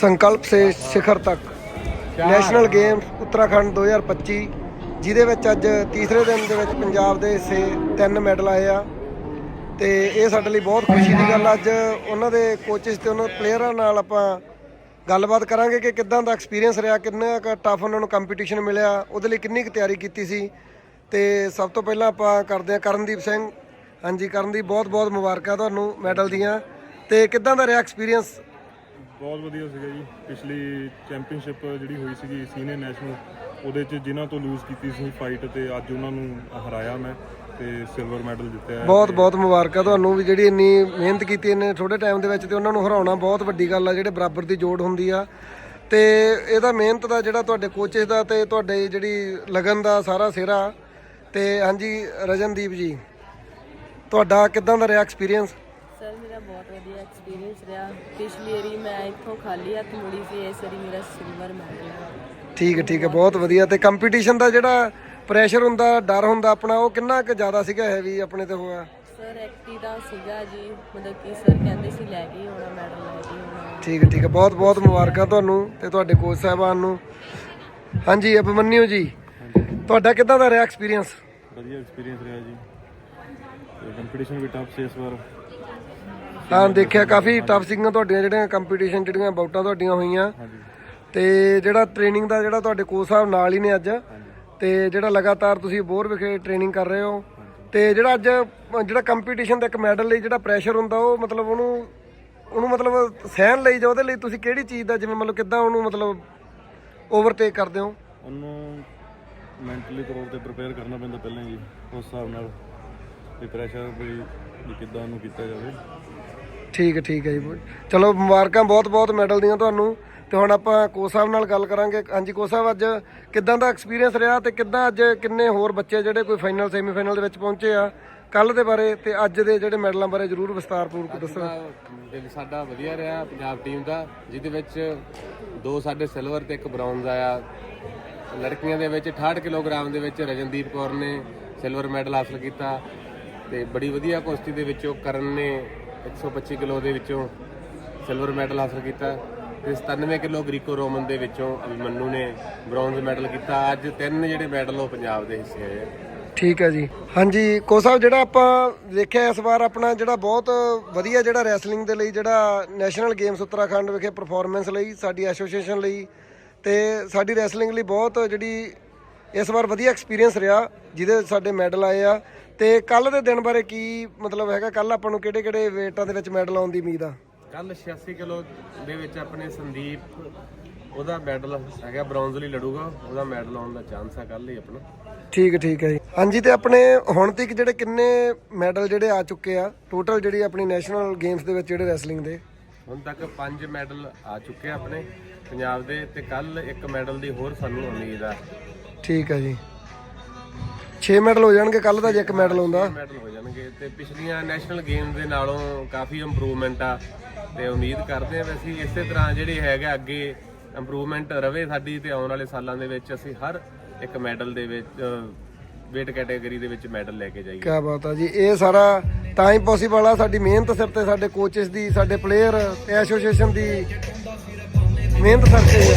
ਸੰਕਲਪ ਸੇ ਸਿਖਰ ਤੱਕ। ਨੈਸ਼ਨਲ ਗੇਮਸ ਉੱਤਰਾਖੰਡ 2025 ਜਿਹਦੇ ਵਿੱਚ ਅੱਜ ਤੀਸਰੇ ਦਿਨ ਦੇ ਵਿੱਚ ਪੰਜਾਬ ਦੇ ਸੇ ਤਿੰਨ ਮੈਡਲ ਆਏ ਆ। ਤੇ ਇਹ ਸਾਡੇ ਲਈ ਬਹੁਤ ਖੁਸ਼ੀ ਦੀ ਗੱਲ। ਅੱਜ ਉਹਨਾਂ ਦੇ ਕੋਚਿਸ ਤੇ ਉਹਨਾਂ ਪਲੇਅਰਾਂ ਨਾਲ ਆਪਾਂ ਗੱਲਬਾਤ ਕਰਾਂਗੇ ਕਿ ਕਿੱਦਾਂ ਦਾ ਐਕਸਪੀਰੀਅੰਸ ਰਿਹਾ ਕਿੰਨਾ ਕੁ ਟਫ ਉਹਨਾਂ ਨੂੰ ਕੰਪੀਟੀਸ਼ਨ ਮਿਲਿਆ ਉਹਦੇ ਲਈ ਕਿੰਨੀ ਕੁ ਤਿਆਰੀ ਕੀਤੀ ਸੀ। ਤੇ ਸਭ ਤੋਂ ਪਹਿਲਾਂ ਆਪਾਂ ਕਰਦੇ ਹਾਂ ਕਰਨਦੀਪ ਸਿੰਘ। ਹਾਂਜੀ ਕਰਨਦੀਪ ਬਹੁਤ ਬਹੁਤ ਮੁਬਾਰਕਾਂ ਤੁਹਾਨੂੰ ਮੈਡਲ ਦੀਆਂ। ਤੇ ਕਿੱਦਾਂ ਦਾ ਰਿਹਾ ਐਕਸਪੀਰੀਅੰਸ ਬਹੁਤ ਵਧੀਆ ਸੀਗਾ ਜੀ। ਪਿਛਲੀ ਚੈਂਪੀਅਨਸ਼ਿਪ ਜਿਹੜੀ ਹੋਈ ਸੀਗੀ ਸੀਨੀਅਰ ਨੈਸ਼ਨਲ ਉਹਦੇ 'ਚ ਜਿਨ੍ਹਾਂ ਤੋਂ ਲੂਜ਼ ਕੀਤੀ ਸੀ ਫਾਈਟ ਤੇ ਅੱਜ ਉਹਨਾਂ ਨੂੰ ਹਰਾਇਆ ਮੈਂ ਤੇ ਸਿਲਵਰ ਮੈਡਲ ਜਿੱਤਿਆ। ਬਹੁਤ ਬਹੁਤ ਮੁਬਾਰਕਾਂ ਤੁਹਾਨੂੰ ਵੀ ਜਿਹੜੀ ਇੰਨੀ ਮਿਹਨਤ ਕੀਤੀ ਇੰਨੇ ਥੋੜੇ ਟਾਈਮ ਦੇ ਵਿੱਚ ਤੇ ਉਹਨਾਂ ਨੂੰ ਹਰਾਉਣਾ ਬਹੁਤ ਵੱਡੀ ਗੱਲ ਆ ਜਿਹੜੇ ਬਰਾਬਰ ਦੀ ਜੋੜ ਹੁੰਦੀ ਆ। ਤੇ ਇਹਦਾ ਮਿਹਨਤ ਦਾ ਜਿਹੜਾ ਤੁਹਾਡੇ ਕੋਚਿਸ ਦਾ ਤੇ ਤੁਹਾਡੇ ਜਿਹੜੀ ਲਗਨ ਦਾ ਸਾਰਾ ਸਿਹਰਾ। ਤੇ ਹਾਂਜੀ ਰਜਨਦੀਪ ਜੀ ਤੁਹਾਡਾ ਕਿੱਦਾਂ ਦਾ ਰਿਹਾ ਐਕਸਪੀਰੀਅੰਸ ਮੇਰਾ ਬਹੁਤ ਵਧੀਆ ਐਕਸਪੀਰੀਅੰਸ ਰਿਹਾ। ਪਿਛਲੀ ਵਾਰੀ ਮੈਂ ਇੱਥੋਂ ਖਾਲੀ ਹੱਥ ਮੁੜੀ ਸੀ ਇਸ ਵਾਰੀ ਮੇਰਾ ਸਿਲਵਰ ਮੈਡਲ ਹੈ। ਠੀਕ ਹੈ ਠੀਕ ਹੈ ਬਹੁਤ ਵਧੀਆ। ਤੇ ਕੰਪੀਟੀਸ਼ਨ ਦਾ ਜਿਹੜਾ ਪ੍ਰੈਸ਼ਰ ਹੁੰਦਾ ਡਰ ਹੁੰਦਾ ਆਪਣਾ ਉਹ ਕਿੰਨਾ ਕੁ ਜ਼ਿਆਦਾ ਸੀਗਾ ਹੈਵੀ ਆਪਣੇ ਤੇ ਹੋਇਆ? ਸਰ ਐਕਟੀ ਦਾ ਸੀਗਾ ਜੀ ਮਤਲਬ ਕਿ ਸਰ ਕਹਿੰਦੇ ਸੀ ਲੈ ਕੇ ਹੀ ਆਉਣਾ ਮੈਡਲ ਲੈ ਕੇ ਹੀ ਆਉਣਾ। ਠੀਕ ਹੈ ਠੀਕ ਹੈ। ਬਹੁਤ ਬਹੁਤ ਮੁਬਾਰਕਾਂ ਤੁਹਾਨੂੰ ਤੇ ਤੁਹਾਡੇ ਕੋਚ ਸਾਹਿਬਾਨ ਨੂੰ। ਹਾਂਜੀ ਅਭਮਨਿਓ ਜੀ ਤੁਹਾਡਾ ਕਿੱਦਾਂ ਦਾ ਰਿਹਾ ਐਕਸਪੀਰੀਅੰਸ ਵਧੀਆ ਐਕਸਪੀਰੀਅੰਸ ਰਿਹਾ ਜੀ। ਕੰਪੀਟੀਸ਼ਨ ਵੀ ਟਫ ਸੀ ਇਸ ਵਾਰ। ਹਾਂ ਦੇਖਿਆ ਕਾਫੀ ਟਫ ਸੀਗੀਆਂ ਤੁਹਾਡੀਆਂ ਜਿਹੜੀਆਂ ਕੰਪੀਟੀਸ਼ਨ ਜਿਹੜੀਆਂ ਬਾਊਟਾਂ ਤੁਹਾਡੀਆਂ ਹੋਈਆਂ। ਤੇ ਜਿਹੜਾ ਟ੍ਰੇਨਿੰਗ ਦਾ ਜਿਹੜਾ ਤੁਹਾਡੇ ਕੋਚ ਸਾਹਿਬ ਨਾਲ ਹੀ ਨੇ ਅੱਜ ਤੇ ਜਿਹੜਾ ਲਗਾਤਾਰ ਤੁਸੀਂ ਬੋਰ ਵਿਖੇ ਟ੍ਰੇਨਿੰਗ ਕਰ ਰਹੇ ਹੋ ਤੇ ਜਿਹੜਾ ਅੱਜ ਜਿਹੜਾ ਕੰਪੀਟੀਸ਼ਨ ਦਾ ਇੱਕ ਮੈਡਲ ਲਈ ਜਿਹੜਾ ਪ੍ਰੈਸ਼ਰ ਹੁੰਦਾ ਉਹ ਮਤਲਬ ਉਹਨੂੰ ਉਹਨੂੰ ਮਤਲਬ ਸਹਿਣ ਲਈ ਜਾਂ ਉਹਦੇ ਲਈ ਤੁਸੀਂ ਕਿਹੜੀ ਚੀਜ਼ ਦਾ ਜਿਵੇਂ ਮਤਲਬ ਕਿੱਦਾਂ ਉਹਨੂੰ ਮਤਲਬ ਓਵਰਟੇਕ ਕਰਦੇ ਹੋ? ਉਹਨੂੰ ਮੈਂਟਲੀ ਤੌਰ ਤੇ ਪ੍ਰਿਪੇਅਰ ਕਰਨਾ ਪੈਂਦਾ ਪਹਿਲਾਂ ਜੀ ਉਸ ਹਿਸਾਬ ਨਾਲ ਵੀ ਪ੍ਰੈਸ਼ਰ ਵੀ ਕਿੱਦਾਂ ਉਹਨੂੰ ਕੀਤਾ ਜਾਵੇ। ਠੀਕ ਠੀਕ ਹੈ ਜੀ। ਚਲੋ ਮੁਬਾਰਕਾਂ ਬਹੁਤ ਬਹੁਤ ਮੈਡਲ ਦੀਆਂ ਤੁਹਾਨੂੰ। ਤੇ ਹੁਣ ਆਪਾਂ ਕੋਚ ਸਾਹਿਬ ਨਾਲ ਗੱਲ ਕਰਾਂਗੇ। ਹਾਂਜੀ ਕੋਚ ਸਾਹਿਬ ਅੱਜ ਕਿੱਦਾਂ ਦਾ ਐਕਸਪੀਰੀਅੰਸ ਰਿਹਾ ਤੇ ਕਿੱਦਾਂ ਅੱਜ ਕਿੰਨੇ ਹੋਰ ਬੱਚੇ ਜਿਹੜੇ ਕੋਈ ਫਾਈਨਲ ਸੈਮੀਫਾਈਨਲ ਦੇ ਵਿੱਚ ਪਹੁੰਚੇ ਆ ਕੱਲ ਦੇ ਬਾਰੇ ਤੇ ਅੱਜ ਦੇ ਜਿਹੜੇ ਮੈਡਲਾਂ ਬਾਰੇ ਜਰੂਰ ਵਿਸਤਾਰਪੂਰਵਕ ਦੱਸੋ ਦਾ ਦਿਨ ਸਾਡਾ ਵਧੀਆ ਰਿਹਾ ਪੰਜਾਬ ਟੀਮ ਦਾ ਜਿਹਦੇ ਵਿੱਚ ਦੋ ਸਾਡੇ ਸਿਲਵਰ ਤੇ ਇੱਕ ਬ੍ਰੌਂਜ਼ ਆਇਆ। ਲੜਕੀਆਂ ਦੇ ਵਿੱਚ 68 ਕਿਲੋਗ੍ਰਾਮ ਦੇ ਵਿੱਚ ਰਜਨਦੀਪ ਕੌਰ ਨੇ ਸਿਲਵਰ ਮੈਡਲ ਹਾਸਲ ਕੀਤਾ। ਤੇ ਬੜੀ ਵਧੀਆ ਕੁਸ਼ਤੀ ਦੇ ਵਿੱਚੋਂ ਕਰਨ ਨੇ 125 ਕਿਲੋ ਦੇ ਵਿੱਚੋਂ ਸਿਲਵਰ ਮੈਡਲ ਹਾਸਲ ਕੀਤਾ ਤੇ 97 ਕਿਲੋ ਗ੍ਰੀਕੋ ਰੋਮਨ ਦੇ ਵਿੱਚੋਂ ਅਭਿਮਨੂ ਨੇ ਬ੍ਰੌਂਜ਼ ਮੈਡਲ ਕੀਤਾ। ਅੱਜ ਤਿੰਨ ਜਿਹੜੇ ਮੈਡਲ ਉਹ ਪੰਜਾਬ ਦੇ ਹਿੱਸੇ ਆਏ ਠੀਕ ਹੈ ਜੀ। ਹਾਂਜੀ, ਕੋ ਸਾਹਿਬ, ਜਿਹੜਾ ਆਪਾਂ ਦੇਖਿਆ ਇਸ ਵਾਰ ਆਪਣਾ ਜਿਹੜਾ ਬਹੁਤ ਵਧੀਆ ਜਿਹੜਾ ਰੈਸਲਿੰਗ ਦੇ ਲਈ ਜਿਹੜਾ ਨੈਸ਼ਨਲ ਗੇਮਸ ਉੱਤਰਾਖੰਡ ਵਿਖੇ ਪਰਫਾਰਮੈਂਸ ਲਈ, ਸਾਡੀ ਐਸੋਸੀਏਸ਼ਨ ਲਈ ਤੇ ਸਾਡੀ ਰੈਸਲਿੰਗ ਲਈ ਬਹੁਤ ਜਿਹੜੀ ਇਸ ਵਾਰ ਵਧੀਆ ਐਕਸਪੀਰੀਅੰਸ ਰਿਹਾ, ਜਿਹਦੇ ਸਾਡੇ ਮੈਡਲ ਆਏ ਆ। ਤੇ ਕੱਲ ਦੇ ਦਿਨ ਬਾਰੇ ਕੀ ਮਤਲਬ ਹੈਗਾ? ਕੱਲ ਆਪਾਂ ਨੂੰ ਕਿਹੜੇ ਕਿਹੜੇ ਵੇਟਾਂ ਦੇ ਵਿੱਚ ਮੈਡਲ ਆਉਣ ਦੀ ਉਮੀਦ ਆ? ਕੱਲ 86 ਕਿਲੋ ਦੇ ਵਿੱਚ ਆਪਣੇ ਸੰਦੀਪ ਉਹਦਾ ਮੈਡਲ ਹੈਗਾ ਬ੍ਰੌਂਜ਼ ਲਈ ਲੜੂਗਾ ਉਹਦਾ ਮੈਡਲ ਆਉਣ ਦਾ ਚਾਂਸ ਹੈ ਕੱਲ ਹੀ ਆਪਣਾ। ਠੀਕ ਠੀਕ ਹੈ ਜੀ। ਹਾਂਜੀ ਤੇ ਆਪਣੇ ਹੁਣ ਤੱਕ ਜਿਹੜੇ ਕਿੰਨੇ ਮੈਡਲ ਜਿਹੜੇ ਆ ਚੁੱਕੇ ਆ? ਟੋਟਲ ਜਿਹੜੀ ਆਪਣੀ ਨੈਸ਼ਨਲ ਗੇਮਸ ਦੇ ਵਿੱਚ ਜਿਹੜੇ ਰੈਸਲਿੰਗ ਦੇ? ਹੁਣ ਤੱਕ ਪੰਜ ਮੈਡਲ ਆ ਚੁੱਕੇ ਆ ਆਪਣੇ ਪੰਜਾਬ ਦੇ ਤੇ ਕੱਲ ਇੱਕ ਮੈਡਲ ਦੀ ਹੋਰ ਸਾਨੂੰ ਉਮੀਦ ਆ। ਠੀਕ ਹੈ ਜੀ। 6 ਮੈਡਲ ਹੋ ਜਾਣਗੇ ਕੱਲ ਦਾ ਜੇ ਇੱਕ ਮੈਡਲ ਹੁੰਦਾ ਮੈਡਲ ਹੋ ਜਾਣਗੇ ਤੇ ਪਿਛਲੀਆਂ ਨੈਸ਼ਨਲ ਗੇਮਸ ਦੇ ਨਾਲੋਂ ਕਾਫੀ ਇੰਪਰੂਵਮੈਂਟ ਆ ਤੇ ਉਮੀਦ ਕਰਦੇ ਆ ਵੀ ਅਸੀਂ ਇਸੇ ਤਰ੍ਹਾਂ ਜਿਹੜੇ ਹੈਗਾ ਅੱਗੇ ਇੰਪਰੂਵਮੈਂਟ ਰਵੇ ਸਾਡੀ ਤੇ ਆਉਣ ਵਾਲੇ ਸਾਲਾਂ ਦੇ ਵਿੱਚ ਅਸੀਂ ਹਰ ਇੱਕ ਮੈਡਲ ਦੇ ਵਿੱਚ ਵੇਟ ਕੈਟਾਗਰੀ ਦੇ ਵਿੱਚ ਮੈਡਲ ਲੈ ਕੇ ਜਾਈਏ ਕੀ ਬਾਤ ਆ ਜੀ ਇਹ ਸਾਰਾ ਤਾਂ ਹੀ ਪੋਸੀਬਲ ਆ ਸਾਡੀ ਮਿਹਨਤ ਸਿਰ ਤੇ ਸਾਡੇ ਕੋਚਿਸ ਦੀ ਸਾਡੇ ਪਲੇਅਰ ਤੇ ਐਸੋਸੀਏਸ਼ਨ ਦੀ ਮਿਹਨਤ ਸਿਰ ਤੇ।